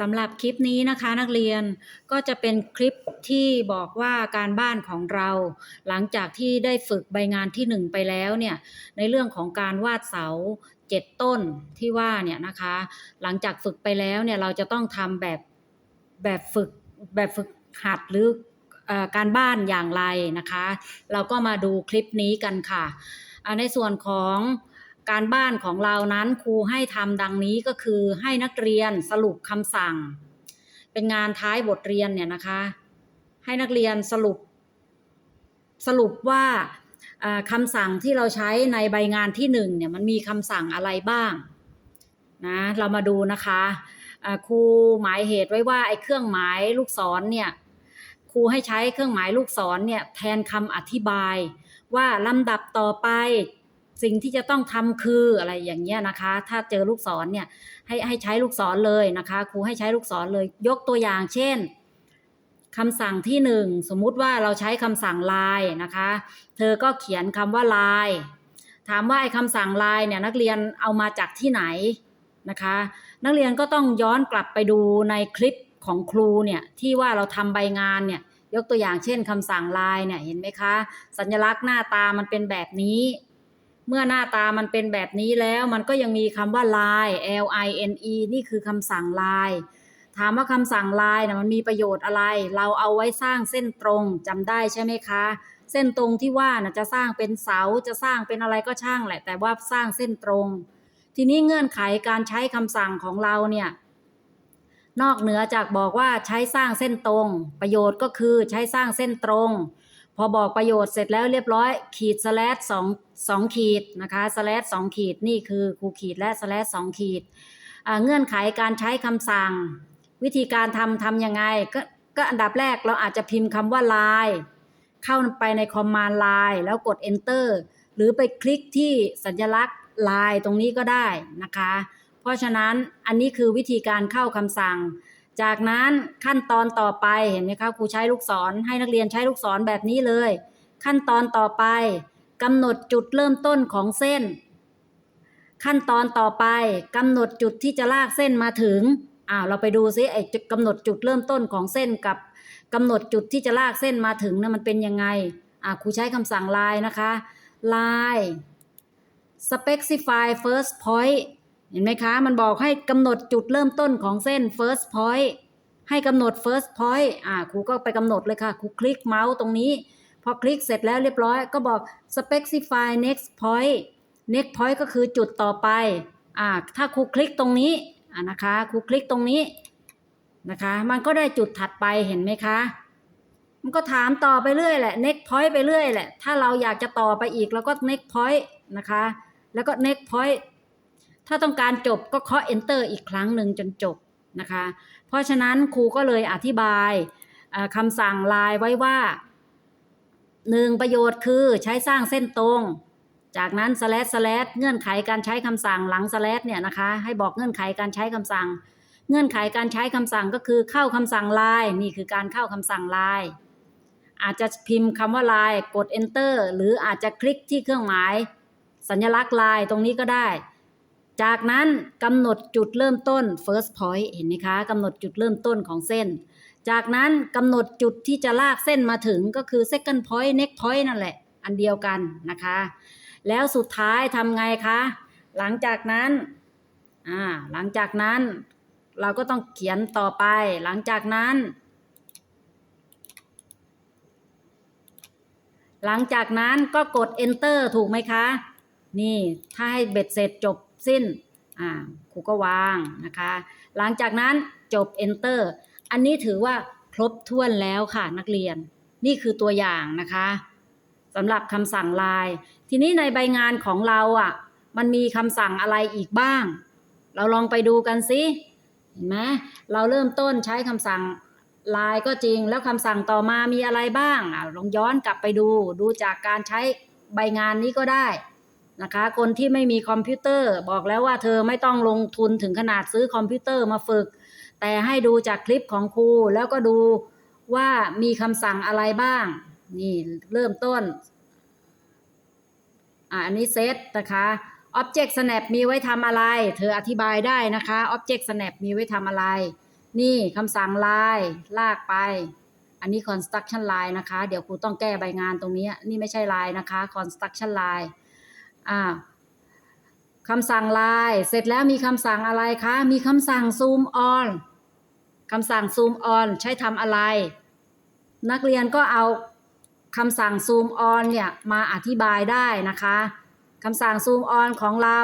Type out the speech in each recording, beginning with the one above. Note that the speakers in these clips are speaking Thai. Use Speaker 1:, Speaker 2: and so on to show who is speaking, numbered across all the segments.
Speaker 1: สำหรับคลิปนี้นะคะนักเรียนก็จะเป็นคลิปที่บอกว่าการบ้านของเรา หลังจากที่ได้ฝึกใบงานที่หนึ่งไปแล้วเนี่ยในเรื่องของการวาดเสาเจ็ดต้นที่ว่าเนี่ยนะคะ หลังจากฝึกไปแล้วเนี่ยเราจะต้องทำแบบแบบฝึกแบบฝึกหัดหรืออการบ้านอย่างไรนะคะ เราก็มาดูคลิปนี้กันค่ะในส่วนของ การบ้านของเรานั้นครูให้ทำดังนี้ก็คือให้นักเรียนสรุปคำสั่ง เป็นงานท้ายบทเรียนเนี่ยนะคะ ให้นักเรียนสรุป สรุปว่าคำสั่งที่เราใช้ในใบงานที่หนึ่งเนี่ยมันมีคำสั่งอะไรบ้างนะเรามาดูนะคะครูหมายเหตุไว้ว่าไอ้เครื่องหมายลูกศรเนี่ยครูให้ใช้เครื่องหมายลูกศรเนี่ยแทนคำอธิบาย ว่าลำดับต่อไป สิ่งที่จะต้องทำคืออะไรอย่างเงี้ยนะคะ ถ้าเจอลูกศรเนี่ยให้ให้ใช้ลูกศรเลยนะคะครูให้ใช้ลูกศรเลย ยกตัวอย่างเช่นคำสั่งที่หนึ่งสมมุติว่าเราใช้คำสั่งลายนะคะ เธอก็เขียนคำว่าลายถามว่าไอ้คำสั่งลายเนี่ยนักเรียนเอามาจากที่ไหนนะคะ นักเรียนก็ต้องย้อนกลับไปดูในคลิปของครูเนี่ยที่ว่าเราทำใบงานเนี่ยยกตัวอย่างเช่นคำสั่งลายเนี่ยเห็นไหมคะ สัญลักษณ์หน้าตามันเป็นแบบนี้ เมื่อหน้าตามันเป็นแบบนี้แล้วมันก็ยังมีคำว่า line L I N E นี่คือคำสั่ง line ถามว่าคำสั่ง line นะมันมีประโยชน์อะไร เราเอาไว้สร้างเส้นตรงจำได้ใช่ไหมคะ เส้นตรงที่ว่านะจะสร้างเป็นเสาจะสร้างเป็นอะไรก็ช่างแหละ แต่ว่าสร้างเส้นตรง ทีนี้เงื่อนไขการใช้คำสั่งของเราเนี่ยนอกเหนือจากบอกว่าใช้สร้างเส้นตรง ประโยชน์ก็คือใช้สร้างเส้นตรง พอบอกประโยชน์เสร็จแล้วเรียบร้อย ขีดสแลดสองสองขีดนะคะสแลดสองขีดนี่คือครูขีดและสแลดสองขีดเงื่อนไขการใช้คำสั่ง วิธีการทำทำยังไงก็ก็อันดับแรกเราอาจจะพิมพ์คำว่า line เข้าไปในคอมมานด์ line แล้วกด enter หรือไปคลิกที่สัญลักษณ์ line ตรงนี้ก็ได้นะคะ เพราะฉะนั้นอันนี้คือวิธีการเข้าคำสั่ง จากนั้นขั้นตอนต่อไปเห็นไหมคะครูใช้ลูกศรให้นักเรียนใช้ลูกศรแบบนี้เลย ขั้นตอนต่อไปกำหนดจุดเริ่มต้นของเส้น ขั้นตอนต่อไปกำหนดจุดที่จะลากเส้นมาถึงอ้าวเราไปดูซิไอ้กำหนดจุดเริ่มต้นของเส้นกับกำหนดจุดที่จะลากเส้นมาถึงนะมันเป็นยังไงอ่าครูใช้คำสั่ง line นะคะ line specify first point เห็นไหมคะ มันบอกให้กำหนดจุดเริ่มต้นของเส้น first point ให้กำหนด first point อ่าครูก็ไปกำหนดเลยค่ะ ครูคลิกเมาส์ตรงนี้ พอคลิกเสร็จแล้วเรียบร้อย ก็บอก specify next point next point ก็คือจุดต่อไป อ่า ถ้าครูคลิกตรงนี้ อ่านะคะ ครูคลิกตรงนี้ นะคะ มันก็ได้จุดถัดไป เห็นไหมคะ มันก็ถามต่อไปเรื่อยแหละ next point ไปเรื่อยแหละ ถ้าเราอยากจะต่อไปอีกเราก็ next point นะคะ แล้วก็ next point ถ้าต้องการจบก็เคาะ enter อีกครั้งหนึ่งจนจบนะคะ เพราะฉะนั้นครูก็เลยอธิบายคำสั่งลายไว้ว่าหนึ่งประโยชน์คือใช้สร้างเส้นตรง จากนั้น slash slash เงื่อนไขการใช้คำสั่งหลัง slash เนี่ยนะคะ ให้บอกเงื่อนไขการใช้คำสั่ง เงื่อนไขการใช้คำสั่งก็คือเข้าคำสั่งลายนี่คือการเข้าคำสั่งลายอาจจะพิมพ์คำว่าลายกด enter หรืออาจจะคลิกที่เครื่องหมาย สัญลักษณ์ลายตรงนี้ก็ได้ จากนั้นกำหนดจุดเริ่มต้น first point เห็นไหมคะกำหนดจุดเริ่มต้นของเส้น จากนั้นกำหนดจุดที่จะลากเส้นมาถึงก็คือ second point next point นั่นแหละ อันเดียวกันนะคะ แล้วสุดท้ายทำไงคะ หลังจากนั้นอ่าหลังจากนั้นเราก็ต้องเขียนต่อไป หลังจากนั้น หลังจากนั้นก็กด enter ถูกไหมคะ นี่ ถ้าให้เบ็ดเสร็จจบ สิ้นอ่าครูก็วางนะคะ หลังจากนั้นจบ enter อันนี้ถือว่าครบถ้วนแล้วค่ะนักเรียน นี่คือตัวอย่างนะคะสำหรับคำสั่งลาย ทีนี้ในใบงานของเราอะ มันมีคำสั่งอะไรอีกบ้าง เราลองไปดูกันสิเห็นไหมเราเริ่มต้นใช้คำสั่งลายก็จริง แล้วคำสั่งต่อมามีอะไรบ้างอะลองย้อนกลับไปดู ดูจากการใช้ใบงานนี้ก็ได้ นะคะ คนที่ไม่มีคอมพิวเตอร์ บอกแล้วว่าเธอไม่ต้องลงทุนถึงขนาดซื้อคอมพิวเตอร์มาฝึก แต่ให้ดูจากคลิปของครูแล้วก็ดูว่ามีคำสั่งอะไรบ้าง นี่เริ่มต้นอ่าอันนี้เซตนะคะ Object Snap มีไว้ทำอะไร เธออธิบายได้นะคะ Object Snap มีไว้ทำอะไร นี่คำสั่งลายลากไป อันนี้ construction line นะคะ เดี๋ยวครูต้องแก้ใบงานตรงนี้ นี่ไม่ใช่ลายนะคะ construction line อ่าคำสั่งลายเสร็จแล้วมีคำสั่งอะไรคะ มีคำสั่ง zoom on คำสั่ง zoom on ใช้ทำอะไร นักเรียนก็เอาคำสั่ง zoom on เนี่ยมาอธิบายได้นะคะคำสั่ง zoom on ของเรา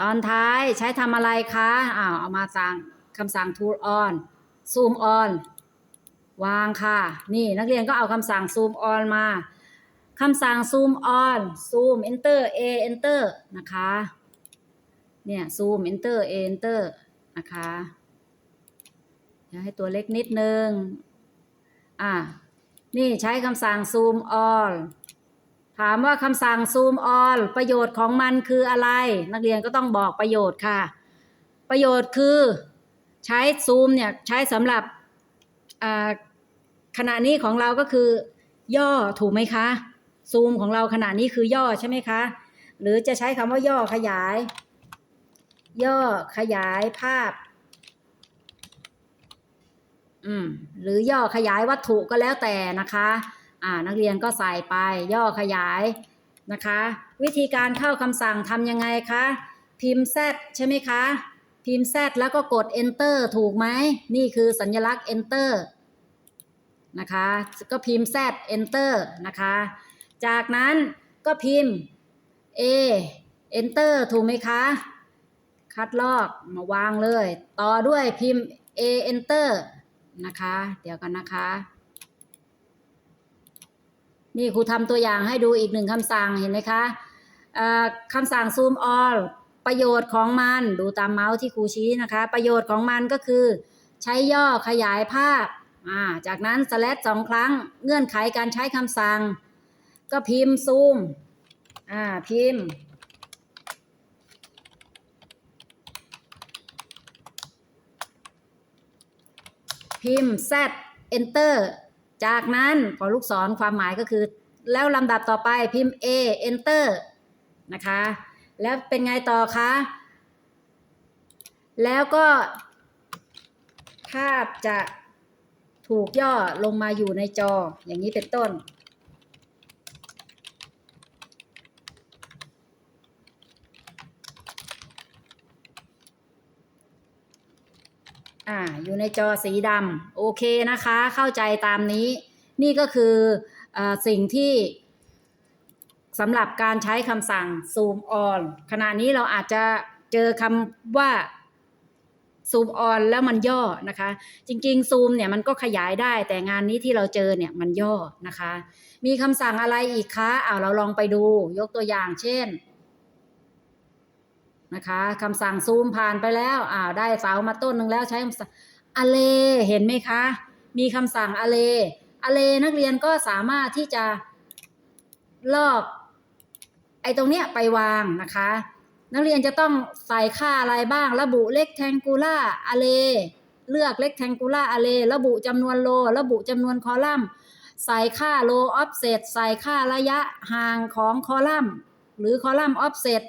Speaker 1: ตอนท้ายใช้ทำอะไรคะอ้าวเอามาสั่งคำสั่ง tool on zoom on วางค่ะ นี่นักเรียนก็เอาคำสั่ง zoom on มา คำสั่ง zoom on zoom enter a enter นะคะ เนี่ย zoom enter a enter นะคะเดี๋ยวให้ตัวเล็กนิดนึง อะนี่ใช้คำสั่ง zoom on ถามว่าคำสั่ง zoom on ประโยชน์ของมันคืออะไร นักเรียนก็ต้องบอกประโยชน์ค่ะ ประโยชน์คือใช้ zoom เนี่ย ใช้สำหรับอ่าขณะนี้ของเราก็คือย่อถูกไหมคะ ซูมของเราขณะนี้คือย่อใช่ไหมคะ หรือจะใช้คำว่าย่อขยาย ย่อขยายภาพ อืม หรือย่อขยายวัตถุก็แล้วแต่นะคะ อ่า นักเรียนก็ใส่ไป ย่อขยายนะคะ วิธีการเข้าคำสั่งทำยังไงคะ พิมพ์ Z ใช่ไหมคะ พิมพ์ Z แล้วก็กด enter ถูกไหม นี่คือสัญลักษณ์ enter นะคะ ก็พิมพ์ Z enter นะคะ จากนั้นก็พิมพ์ A enter ถูกไหมคะ คัดลอกมาวางเลย ต่อด้วยพิมพ์ A enter นะคะ เดี๋ยวกันนะคะ นี่ครูทำตัวอย่างให้ดูอีกหนึ่งคำสั่งเห็นไหมคะคำสั่ง zoom all ประโยชน์ของมันดูตามเมาส์ที่ครูชี้นะคะ ประโยชน์ของมันก็คือ ใช้ย่อขยายภาพาจากนั้น slash สองครั้ง เงื่อนไขการใช้คำสั่ง ก็พิมพ์ zoom อ่า พิมพ์ พิมพ์ z enter จากนั้นพอลูกศรความหมายก็คือ แล้วลำดับต่อไปพิมพ์ a enter นะคะ แล้วเป็นไงต่อคะ แล้วก็ ภาพจะถูกย่อลงมาอยู่ในจออย่างนี้เป็นต้น อ่าอยู่ในจอสีดำโอเคนะคะ เข้าใจตามนี้ นี่ก็คือออสิ่งที่สำหรับการใช้คำสั่ง zoom on ขณะนี้เราอาจจะเจอคำว่า zoom on แล้วมันย่อนะคะ จริงๆ zoom เนี่ยมันก็ขยายได้แต่งานนี้ที่เราเจอเนี่ยมันย่อนะคะ มีคำสั่งอะไรอีกคะอ้าวเราลองไปดูยกตัวอย่างเช่น นะคะคำสั่งซูมผ่านไปแล้วอ้าวได้เสามาต้นหนึ่งแล้วใช้คำสั่งอเลเห็นไหมคะ มีคำสั่งอเลอเลนักเรียนก็สามารถที่จะลอกไอ้ตรงเนี้ยไปวางนะคะ นักเรียนจะต้องใส่ค่าอะไรบ้าง ระบุเล็กแทงกูล่าอเลเลือกเล็กแทงกูล่าอเลระบุจำนวนโล ระบุจำนวนคอลัมน์ใส่ค่าโลออฟเซตใส่ค่าระยะห่างของคอลัมน์ หรือคอลัมน์ออฟเซต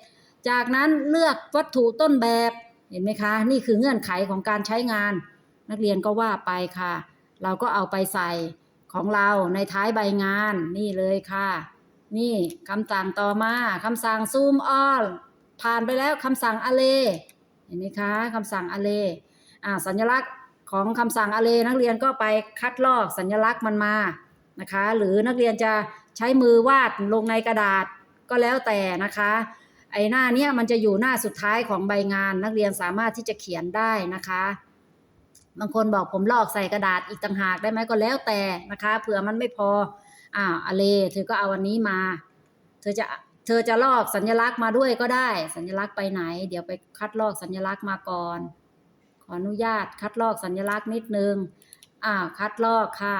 Speaker 1: จากนั้นเลือกวัตถุต้นแบบเห็นไหมคะ นี่คือเงื่อนไขของการใช้งาน นักเรียนก็ว่าไปค่ะ เราก็เอาไปใส่ของเราในท้ายใบงานนี่เลยค่ะ นี่คำสั่งต่อมาคำสั่ง zoom all ผ่านไปแล้วคำสั่ง array เห็นไหมคะคำสั่ง array อ่าสัญลักษณ์ของคำสั่ง array นักเรียนก็ไปคัดลอกสัญลักษณ์มันมานะคะ หรือนักเรียนจะใช้มือวาดลงในกระดาษก็แล้วแต่นะคะ ไอ้หน้าเนี้ยมันจะอยู่หน้าสุดท้ายของใบงาน นักเรียนสามารถที่จะเขียนได้นะคะ บางคนบอกผมลอกใส่กระดาษอีกต่างหากได้ไหมก็แล้วแต่นะคะเผื่อมันไม่พออ่าอเลเธอก็เอาอันนี้มา เธอจะเธอจะลอกสัญลักษณ์มาด้วยก็ได้ สัญลักษณ์ไปไหน เดี๋ยวไปคัดลอกสัญลักษณ์มาก่อน ขออนุญาตคัดลอกสัญลักษณ์นิดนึงอ่าคัดลอกค่ะ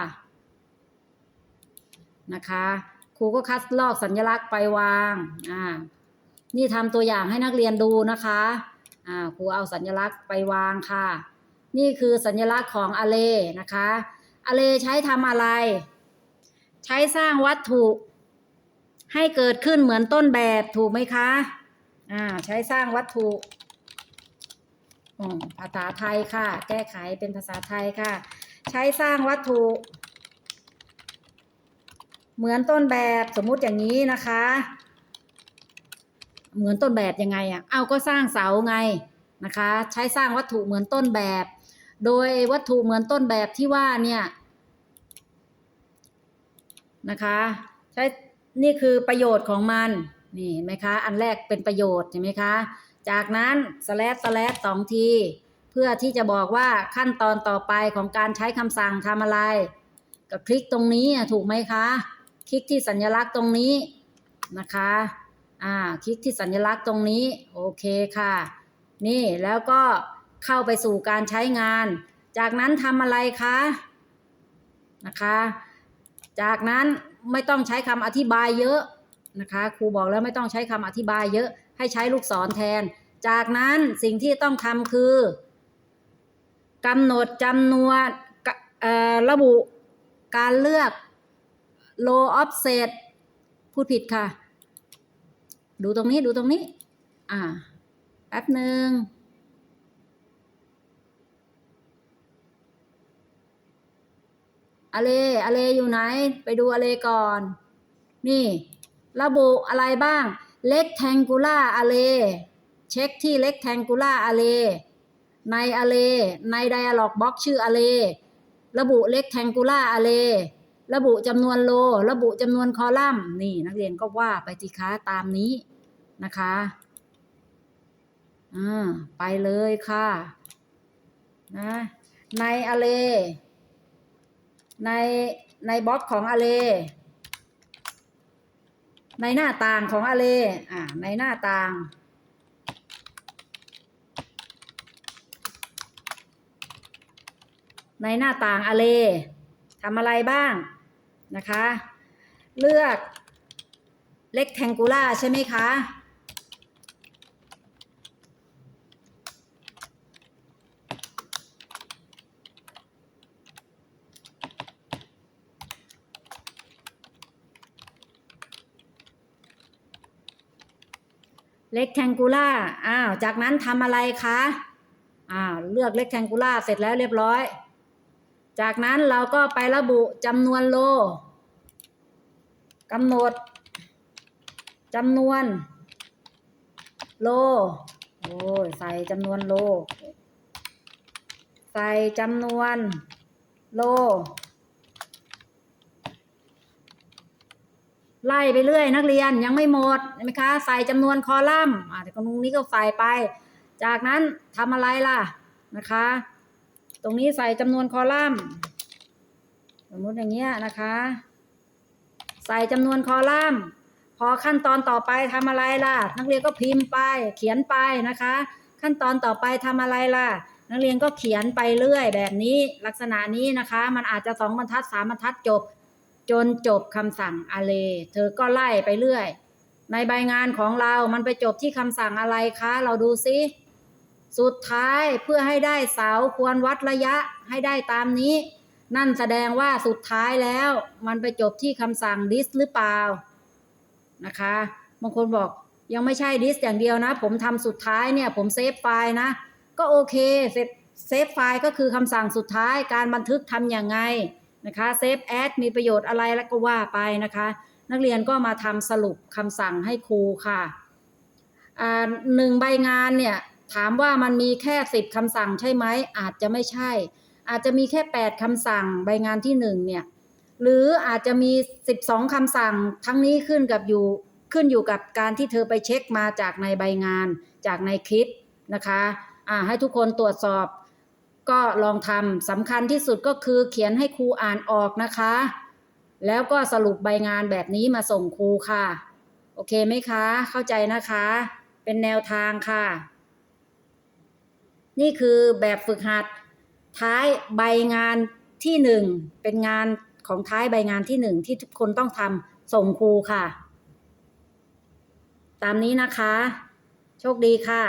Speaker 1: นะคะครูก็คัดลอกสัญลักษณ์ไปวางอ่า นี่ทำตัวอย่างให้นักเรียนดูนะคะอ่าครูเอาสัญลักษณ์ไปวางค่ะ นี่คือสัญลักษณ์ของอเลนะคะอเลใช้ทำอะไร ใช้สร้างวัตถุ ให้เกิดขึ้นเหมือนต้นแบบถูกไหมคะอ่าใช้สร้างวัตถุอืมภาษาไทยค่ะ แก้ไขเป็นภาษาไทยค่ะ ใช้สร้างวัตถุ เหมือนต้นแบบสมมุติอย่างนี้นะคะ เหมือนต้นแบบยังไงอะเอาก็สร้างเสาไงนะคะ ใช้สร้างวัตถุเหมือนต้นแบบ โดยวัตถุเหมือนต้นแบบที่ว่าเนี่ยนะคะใช้นี่คือประโยชน์ของมันนี่เห็นไหมคะ อันแรกเป็นประโยชน์เห็นไหมคะ จากนั้นสแลดสแลดสองที เพื่อที่จะบอกว่าขั้นตอนต่อไปของการใช้คำสั่งทำอะไรก็คลิกตรงนี้อะถูกไหมคะ คลิกที่สัญลักษณ์ตรงนี้นะคะ อ่า คลิกที่สัญลักษณ์ตรงนี้ โอเคค่ะ นี่แล้วก็เข้าไปสู่การใช้งาน จากนั้นทำอะไรคะนะคะ จากนั้นไม่ต้องใช้คำอธิบายเยอะนะคะครูบอกแล้วไม่ต้องใช้คำอธิบายเยอะ ให้ใช้ลูกศรแทน จากนั้นสิ่งที่ต้องทำคือกำหนดจำนวนระบุการเลือก low offset พูดผิดค่ะ ดูตรงนี้ดูตรงนี้ อ่าแป๊บหนึ่งอเลอเลอยู่ไหน ไปดูอเลก่อน นี่ ระบุอะไรบ้าง rectangular array เช็คที่ rectangular array ใน array ใน dialog box ชื่อ array ระบุ rectangular array ระบุจำนวนโล ระบุจำนวนคอลัมน์ นี่นักเรียนก็ว่าไปสิคะตามนี้นะคะอ่าไปเลยค่ะนะใน array ในในบล็อกของ array ในหน้าต่างของ array อ่าในหน้าต่างในหน้าต่าง array ทำอะไรบ้าง นะคะ เลือก rectangular ใช่ไหมคะ rectangular อ้าว จากนั้นทำอะไรคะ อ้าว เลือก rectangular เสร็จแล้วเรียบร้อย จากนั้นเราก็ไประบุจำนวนโลกำหนดจำนวน โล โอ้ยใส่จำนวนโล ใส่จำนวนโล ไล่ไปเรื่อย นักเรียนยังไม่หมดเห็นไหมคะ ใส่จำนวนคอลัมน์อ่าตรงนี้ก็ใส่ไป จากนั้นทำอะไรล่ะนะคะ ตรงนี้ใส่จำนวนคอลัมน์ สมมติอย่างเงี้ยนะคะ ใส่จำนวนคอลัมน์ พอขั้นตอนต่อไปทำอะไรล่ะ นักเรียนก็พิมพ์ไป เขียนไปนะคะ ขั้นตอนต่อไปทำอะไรล่ะ นักเรียนก็เขียนไปเรื่อยแบบนี้ ลักษณะนี้นะคะ มันอาจจะสองบรรทัดสามบรรทัดจบ จนจบคำสั่งอะไรเธอก็ไล่ไปเรื่อย ในใบงานของเรามันไปจบที่คำสั่งอะไรคะ เราดูซิ สุดท้ายเพื่อให้ได้เสาควรวัดระยะให้ได้ตามนี้ นั่นแสดงว่าสุดท้ายแล้ว มันไปจบที่คำสั่ง this หรือเปล่านะคะบางคนบอกยังไม่ใช่ this อย่างเดียวนะ ผมทำสุดท้ายเนี่ย ผมเซฟไฟล์นะ ก็โอเคเซฟเซฟไฟล์ก็คือคำสั่งสุดท้ายการบันทึกทำอย่างไงนะคะเซฟแอดมีประโยชน์อะไรแล้วก็ว่าไปนะคะ นักเรียนก็มาทำสรุปคำสั่งให้ครูค่ะอ่าหนึ่งใบงานเนี่ย ถามว่ามันมีแค่สิบคำสั่งใช่ไหมอาจจะไม่ใช่ อาจจะมีแค่แปดคำสั่งใบงานที่หนึ่งเนี่ยหรืออาจจะมีสิบสองคำสั่งทั้งนี้ขึ้นกับอยู่ขึ้นอยู่กับการที่เธอไปเช็คมาจากในใบงานจากในคลิปนะคะอ่าให้ทุกคนตรวจสอบ ก็ลองทำสำคัญที่สุดก็คือเขียนให้ครูอ่านออกนะคะ แล้วก็สรุปใบงานแบบนี้มาส่งครูค่ะ โอเคไหมคะ เข้าใจนะคะ เป็นแนวทางค่ะ นี่คือแบบฝึกหัดท้ายใบงานที่หนึ่งเป็นงานของท้ายใบงานที่หนึ่งที่ทุกคนต้องทำส่งครูค่ะ ตามนี้นะคะ โชคดีค่ะ